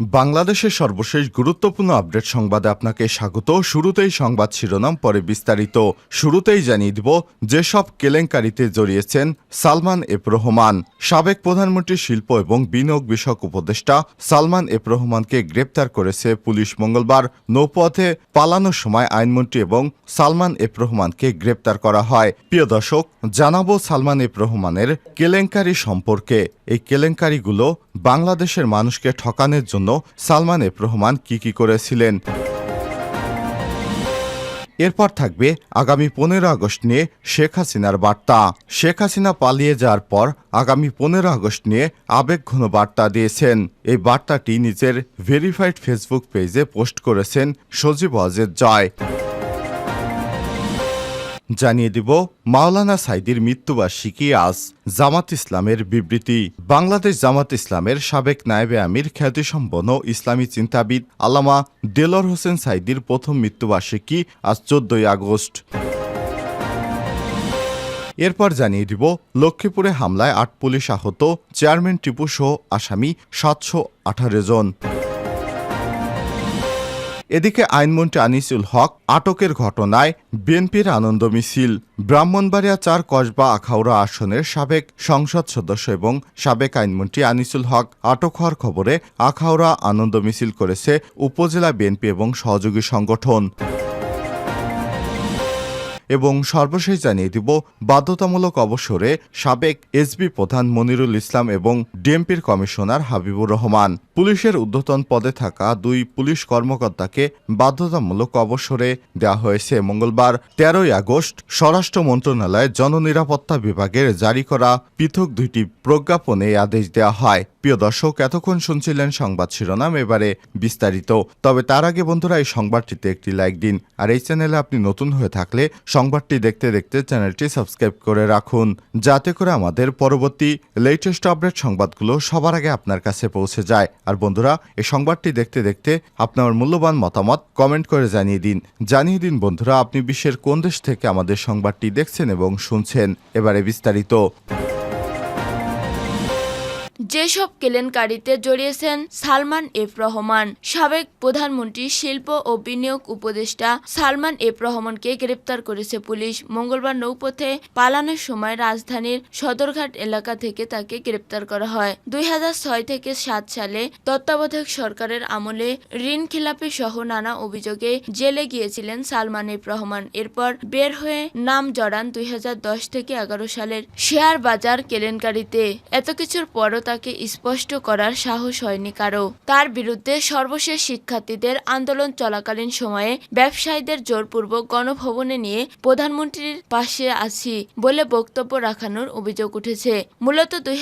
বাংলাদেশের সর্বশেষ গুরুত্বপূর্ণ আপডেট সংবাদে আপনাকে স্বাগত। শুরুতেই সংবাদ শিরোনাম, পরে বিস্তারিত। শুরুতেই জানিয়ে দিব, যেসব কেলেঙ্কারিতে জড়িয়েছেন সালমান এফ রহমান, সাবেক প্রধানমন্ত্রী শিল্প এবং বিনিয়োগ বিষয়ক উপদেষ্টা সালমান এফ রহমানকে গ্রেপ্তার করেছে পুলিশ মঙ্গলবার। নৌপথে পালানোর সময় আইনমন্ত্রী এবং সালমান এফ রহমানকে গ্রেপ্তার করা হয়। প্রিয় দর্শক, জানাব সালমান এফ রহমানের কেলেঙ্কারি সম্পর্কে। এই কেলেঙ্কারিগুলো বাংলাদেশের মানুষকে ঠকানোর জন্য সালমান এফ রহমান কি কি করেছিলেন? এরপর থাকবে আগামী পনেরো আগস্ট নিয়ে শেখ হাসিনার বার্তা। শেখ হাসিনা পালিয়ে যাওয়ার পর আগামী পনেরো আগস্ট নিয়ে আবেগঘন বার্তা দিয়েছেন। এই বার্তাটি নিজের ভেরিফাইড ফেসবুক পেজে পোস্ট করেছেন সজীব ওয়াজেদ জয়। জানিয়ে দিব মাওলানা সাইদির মৃত্যুবার্ষিকী আজ জামাত ইসলামের বিবৃতি। বাংলাদেশ জামাত ইসলামের সাবেক নায়েবে আমির, খ্যাতিসম্পন্ন ইসলামী চিন্তাবিদ আলামা দেলর হোসেন সাইদির প্রথম মৃত্যুবার্ষিকী আজ চোদ্দই আগস্ট। এরপর জানিয়ে দিব লক্ষ্মীপুরে হামলায় আট পুলিশ আহত, চেয়ারম্যান টিপু সহ আসামি সাতশো আঠারো জন। এদিকে আইনমন্ত্রী আনিসুল হক আটকের ঘটনায় বিএনপির আনন্দ মিছিল। ব্রাহ্মণবাড়িয়া চার কসবা আখাউড়া আসনের সাবেক সংসদ সদস্য এবং সাবেক আইনমন্ত্রী আনিসুল হক আটক হওয়ার খবরে আখাউড়া আনন্দ মিছিল করেছে উপজেলা বিএনপি এবং সহযোগী সংগঠন। এবং সর্বশেষ জানিয়ে দিব বাধ্যতামূলক অবসরে সাবেক এসবি প্রধান মনিরুল ইসলাম এবং ডিএমপির কমিশনার হাবিবুর রহমান। পুলিশের ঊর্ধ্বতন পদে থাকা দুই পুলিশ কর্মকর্তাকে বাধ্যতামূলক অবসরে দেওয়া হয়েছে মঙ্গলবার, তেরোই আগস্ট স্বরাষ্ট্র মন্ত্রণালয়ের জননিরাপত্তা বিভাগের জারি করা পৃথক দুইটি প্রজ্ঞাপনে আদেশ দেওয়া হয়। প্রিয় দর্শক, এতক্ষণ শুনছিলেন সংবাদ শিরোনাম, এবারে বিস্তারিত। তবে তার আগে বন্ধুরা, এই সংবাদটিতে একটি লাইক দিন। আর এই চ্যানেলে আপনি নতুন হয়ে থাকলে সংবাদটি দেখতে দেখতে চ্যানেলটি সাবস্ক্রাইব করে রাখুন। যাতে করে আমাদের পরবর্তী লেটেস্ট আপডেট সংবাদগুলো সবার আগে আপনার কাছে পৌঁছে যায়। আর বন্ধুরা, এই সংবাদটি দেখতে দেখতে আপনার মূল্যবান মতামত কমেন্ট করে জানিয়ে দিন। জানিয়ে দিন, বন্ধুরা, আপনি বিশ্বের কোন দেশ থেকে আমাদের সংবাদটি দেখছেন এবং শুনছেন। এবারে বিস্তারিত। যেসব কেলেঙ্কারিতে জড়িয়েছেন সালমান এফ রহমান, সাবেক প্রধানমন্ত্রী, শিল্প ও বিনিয়োগ উপদেষ্টা সালমান এফ রহমানকে গ্রেপ্তার করেছে পুলিশ। মঙ্গলবার নৌপথে পালানোর সময় রাজধানীর সদরঘাট এলাকা থেকে তাকে গ্রেপ্তার করা হয়। দুই হাজার ছয় থেকে সাত সালে তত্ত্বাবধায়ক সরকারের আমলে ঋণ খেলাপি সহ নানা অভিযোগে জেলে গিয়েছিলেন সালমান এফ রহমান। এরপর বের হয়ে নাম জড়ান দুই হাজার দশ থেকে এগারো সালের শেয়ার বাজার কেলেঙ্কারিতে। এত কিছুর পরও তাকে স্পষ্ট করার সাহস হয়নি কারও তার বিরুদ্ধে সর্বশেষ শিক্ষার্থীদের আন্দোলন চলাকালীন সময়ে ব্যবসায়ীদের জোরপূর্বক গণভবনে নিয়ে প্রধানমন্ত্রীর পাশে আছি বলে বক্তব্য রাখানোর অভিযোগ উঠেছে। মূলত দুই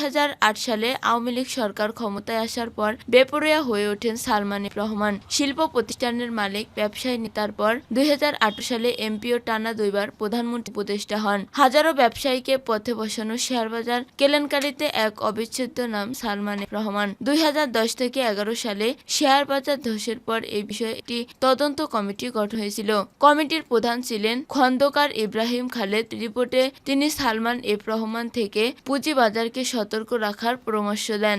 সালে আওয়ামী লীগ সরকার ক্ষমতায় আসার পর বেপরোয়া হয়ে ওঠেন সালমান রহমান। শিল্প প্রতিষ্ঠানের মালিক, ব্যবসায়ী নেতার পর দুই হাজার আট সালে এমপিও টানা দুইবার প্রধানমন্ত্রী উপদেষ্টা হন। হাজারো ব্যবসায়ীকে পথে বসানো শেয়ারবাজার কেলেঙ্কারিতে এক অবিচ্ছেদ্য নাম সালমান রহমান। দুই হাজার দশ থেকে এগারো সালে শেয়ার বাজার ধসের পর এই বিষয়ে একটি তদন্ত কমিটি গঠন হয়েছিল। কমিটির প্রধান ছিলেন খন্দকার ইব্রাহিম খালেদ। রিপোর্টে তিনি সালমান এফ রহমান থেকে পুঁজিবাজারকে সতর্ক রাখার পরামর্শ দেন।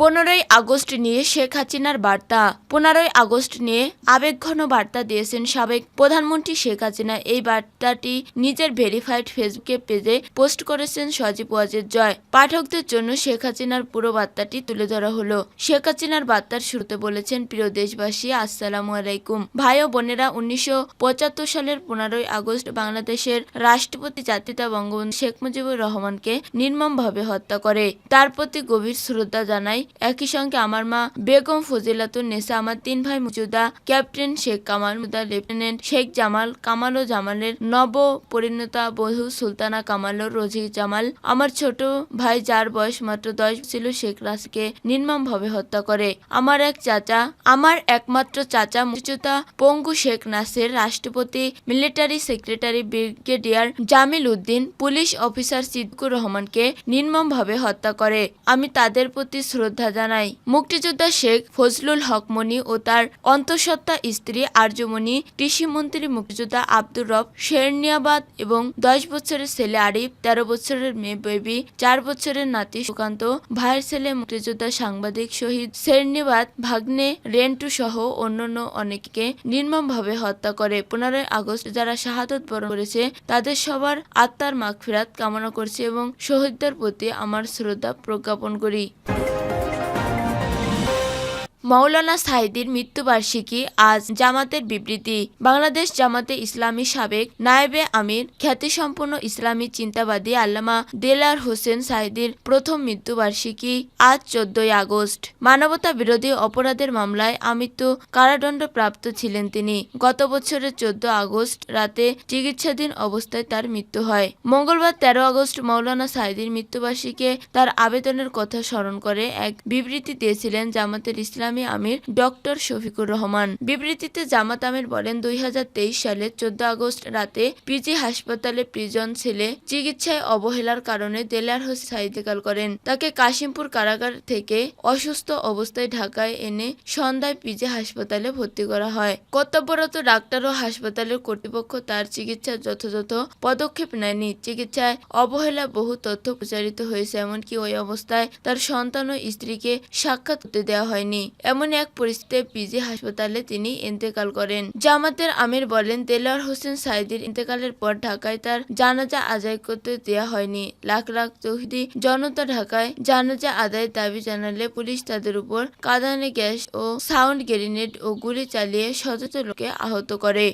পনেরোই আগস্ট নিয়ে শেখ হাসিনার বার্তা। পনেরোই আগস্ট নিয়ে আবেগঘন বার্তা দিয়েছেন সাবেক প্রধানমন্ত্রী শেখ হাসিনা। এই বার্তাটি নিজের ভেরিফাইড ফেসবুকে পেজে পোস্ট করেছেন সজীব ওয়াজেদ জয়। পাঠকদের জন্য শেখ হাসিনার পুরো বার্তাটি তুলে ধরা হলো। শেখ হাসিনার বার্তার শুরুতে বলেছেন, প্রিয় দেশবাসী, আসসালামু আলাইকুম। ভাই ও বোনেরা, উনিশশো পঁচাত্তর সালের পনেরোই আগস্ট বাংলাদেশের রাষ্ট্রপতি জাতিতা বঙ্গবন্ধু শেখ মুজিবুর রহমানকে নির্মমভাবে হত্যা করে। তার প্রতি গভীর শ্রদ্ধা জানাই একই সঙ্গে আমার মা বেগম ফজিলাতুন নেসা, আমার তিন ভাই মুজুদা, ক্যাপ্টেন শেখ কামাল মুদা লেফটেন্যান্ট শেখ জামাল কামাল ও জামালের নব পরিণতা বধূ সুলতানা কামাল ও রোজি জামাল। আমার ছোট ভাই, যার বয়স মাত্র দশ ছিল, শেখ রাসকে নির্মমভাবে হত্যা করে। আমার এক চাচা, আমার একমাত্র চাচা মুচুতা পঙ্গু শেখ নাসের রাষ্ট্রপতি, military secretary brigadier Jamil Uddin, police officer Siddiqur রহমানকে নির্মমভাবে হত্যা করে। আমি তাদের প্রতি শ্রদ্ধা শ্রদ্ধা জানাই মুক্তিযোদ্ধা শেখ ফজলুল হক মনি ও তার অন্তঃসত্ত্বা স্ত্রী আর্যমণি, কৃষিমন্ত্রী মুক্তিযোদ্ধা আব্দুর রব শেরনিয়াবাদ এবং দশ বছরের ছেলে আরিফ, তেরো বছরের মেয়ে বেবি, চার বছরের নাতি সুকান্ত, ভাইয়ের ছেলে মুক্তিযোদ্ধা সাংবাদিক শহীদ শেরনিবাদ ভাগ্নে রেন্টু সহ অন্যান্য অনেককে নির্মমভাবে হত্যা করে। পনেরোই আগস্ট যারা শাহাদত বরণ করেছে, তাদের সবার আত্মার মাগফিরাত কামনা করছি এবং শহীদদের প্রতি আমার শ্রদ্ধা প্রজ্ঞাপন করি। মাওলানা সাইদির মৃত্যুবার্ষিকী আজ জামাতের বিবৃতি। বাংলাদেশ জামাতে ইসলামী সাবেক নায়েবে আমির, খ্যাতিসম্পন্ন ইসলামী চিন্তাবাদী আল্লামা দেলার হোসেন সাইদির প্রথম মৃত্যুবার্ষিকী আজ চোদ্দই আগস্ট। মানবতা বিরোধী অপরাধের মামলায় আমৃত্যু কারাদণ্ডপ্রাপ্ত ছিলেন তিনি। গত বছরের চোদ্দ আগস্ট রাতে চিকিৎসাধীন অবস্থায় তার মৃত্যু হয়। মঙ্গলবার তেরো আগস্ট মৌলানা সাইদির মৃত্যুবার্ষিকীতে তার আবেদনের কথা স্মরণ করে এক বিবৃতি দিয়েছিলেন জামাতের ইসলামী আমির ডক্টর শফিকুর রহমান। বিবৃতিতে জামাত আমির বলেন, দুই সালের চোদ্দ আগস্ট রাতে পিজি হাসপাতালে প্রিজন ছেলে চিকিৎসায় অবহেলার কারণে দেলার হোসেন সাইদেকাল করেন। তাকে কাশিমপুর কারাগার থেকে অসুস্থ অবস্থায় ঢাকায় এনে সন্ধ্যায় পিজি হাসপাতালে ভর্তি করা হয়। কর্তব্যরত ডাক্তার ও হাসপাতালের কর্তৃপক্ষ তার চিকিৎসার যথাযথ পদক্ষেপ নেয়নি। চিকিৎসায় অবহেলা বহু তথ্য প্রচারিত হয়েছে, এমনকি ওই অবস্থায় তার সন্তান ও স্ত্রীকে সাক্ষাৎ হতে দেওয়া হয়নি। এমন এক পরিস্থিতিতে পিজি হাসপাতালে তিনি ইন্তেকাল করেন। জামাতের আমির বলেন তেলার হোসেন সাইদির ইন্তেকালের পর ঢাকায় তার জানাজা আদায় করতে দেওয়া হয়নি। লাখ লাখ তৌহিদি জনতা ঢাকায় জানাজা আদায়ের দাবি জানালে পুলিশ তাদের উপর কাদানে গ্যাস ও সাউন্ড গ্রেনেড ও গুলি চালিয়ে সচেতন লোকে আহত করে।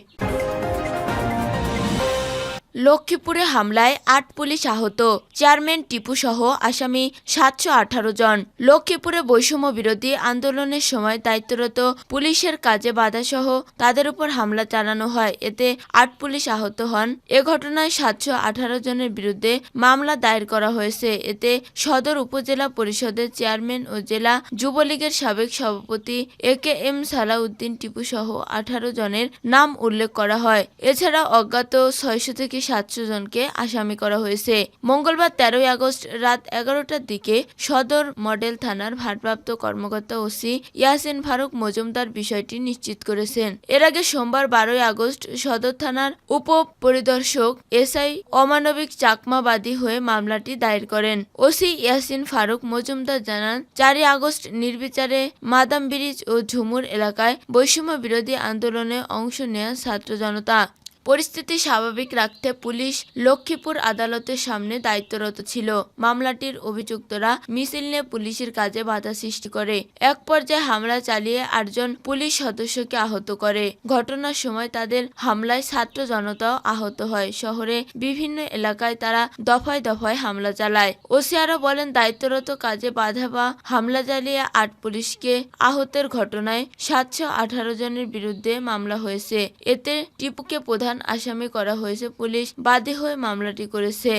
লক্ষ্মীপুরে হামলায় আট পুলিশ আহত। চেয়ারম্যান টিপু সহ আসামি সাতশো আঠারো জন। লক্ষ্মীপুরে বৈষম্য বিরোধী আন্দোলনের সময় দায়িত্বরত পুলিশের কাজে বাধা সহ তাদের উপর হামলা চালানো হয়। এতে আট পুলিশ আহত হন। এ ঘটনায় সাতশো আঠারো জনের বিরুদ্ধে মামলা দায়ের করা হয়েছে। এতে সদর উপজেলা পরিষদের চেয়ারম্যান ও জেলা যুবলীগের সাবেক সভাপতি A K M Salauddin Tipu সহ আঠারো জনের নাম উল্লেখ করা হয়। এছাড়া অজ্ঞাত ছয়শো থেকে সাতশো জনকে আসামি করা হয়েছে। মঙ্গলবার তেরোই আগস্ট রাত এগারোটার দিকে সদর মডেল থানার ভারপ্রাপ্ত কর্মকর্তা ওসি ইয়াসিন ফারুক মজুমদার বিষয়টি নিশ্চিত করেছেন। এর আগে সোমবার বারোই আগস্ট সদর থানার উপ পরিদর্শক এসআই অমানবিক চাকমাবাদী হয়ে মামলাটি দায়ের করেন। ওসি ইয়াসিন ফারুক মজুমদার জানান, চারই আগস্ট নির্বিচারে মাদাম ব্রিজ ও ঝুমুর এলাকায় বৈষম্য বিরোধী আন্দোলনে অংশ নেয়া ছাত্র জনতা। পরিস্থিতি স্বাভাবিক রাখতে পুলিশ লক্ষ্মীপুর আদালতের সামনে দায়িত্বরত ছিল। মামলাটির অভিযুক্তরা মিছিল নিয়ে পুলিশের কাজে বাধা সৃষ্টি করে। এক পর্যায়ে হামলা চালিয়ে আটজন পুলিশ সদস্যকে আহত করে। ঘটনার সময় তাদের হামলায় ছাত্র জনতাও আহত হয়। শহরে বিভিন্ন এলাকায় তারা দফায় দফায় হামলা চালায়। ওসি আরও বলেন, দায়িত্বরত কাজে বাধা বা হামলা চালিয়ে আট পুলিশকে আহতের ঘটনায় সাতশো আঠারো জনের বিরুদ্ধে মামলা হয়েছে। এতে টিপুকে প্রধান আসামি করা হয়েছে পুলিশ বাদী হয়ে মামলাটি করেছে।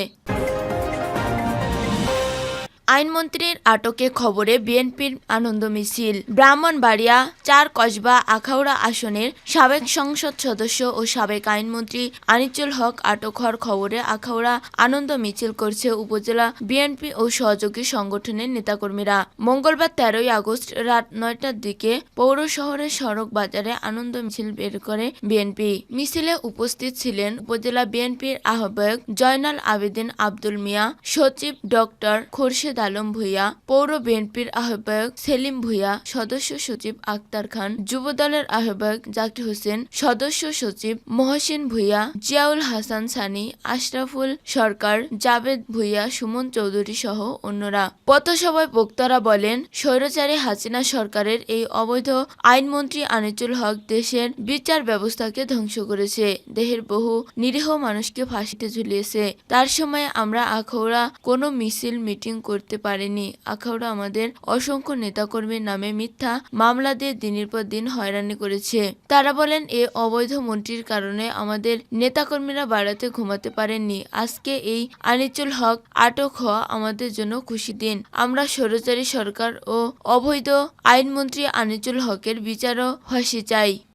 আইনমন্ত্রীর আটকে খবরে বিএনপির আনন্দ মিছিল। ব্রাহ্মণবাড়িয়া চার কসবা আখাউড়া আসনের সাবেক সংসদ সদস্য ও সাবেক আইনমন্ত্রী আনিচুল হক আটক হওয়ার খবরে আখাউড়া আনন্দ মিছিল করছে উপজেলা বিএনপি ও সহযোগী সংগঠনের নেতাকর্মীরা। মঙ্গলবার তেরোই আগস্ট রাত নয়টার দিকে পৌর শহরের সড়ক বাজারে আনন্দ মিছিল বের করে বিএনপি। মিছিলে উপস্থিত ছিলেন উপজেলা বিএনপির আহ্বায়ক জয়নাল আবেদিন আব্দুল মিয়া, সচিব ডক্টর খোরশেদ আলম ভূঁইয়া পৌর বিএনপির আহ্বায়ক সেলিম ভূঁইয়া সদস্য সচিব আক্তার খান, যুবদলের আহ্বায়ক জাকির হোসেন, সদস্য সচিব মহসিন ভূঁইয়া জিয়াউল হাসান সানি, আশরাফুল সরকার, জাবেদ ভূঁইয়া সুমন চৌধুরী সহ অন্যরা। পথসভায় বক্তারা বলেন, স্বৈরাচারী হাসিনা সরকারের এই অবৈধ আইনমন্ত্রী আনিচুল হক দেশের বিচার ব্যবস্থাকে ধ্বংস করেছে। দেহের বহু নিরীহ মানুষকে ফাঁসিতে ঝুলিয়েছে। তার সময় আমরা আখৌড়া কোনো মিছিল, মিটিং করতে পারিনি। আখাউড়া আমাদের অসংখ্য নেতাকর্মীর নামে মিথ্যা মামলা দিয়ে দিনের পর দিন হয়রানি করেছে। তারা বলেন, এ অবৈধ মন্ত্রীর কারণে আমাদের নেতাকর্মীরা বাড়াতে ঘুমাতে পারেননি। আজকে এই আনিচুল হক আটক হওয়া আমাদের জন্য খুশি দিন। আমরা স্বৈরাচারী সরকার ও অবৈধ আইনমন্ত্রী আনিচুল হকের বিচারও ফাঁসি চাই।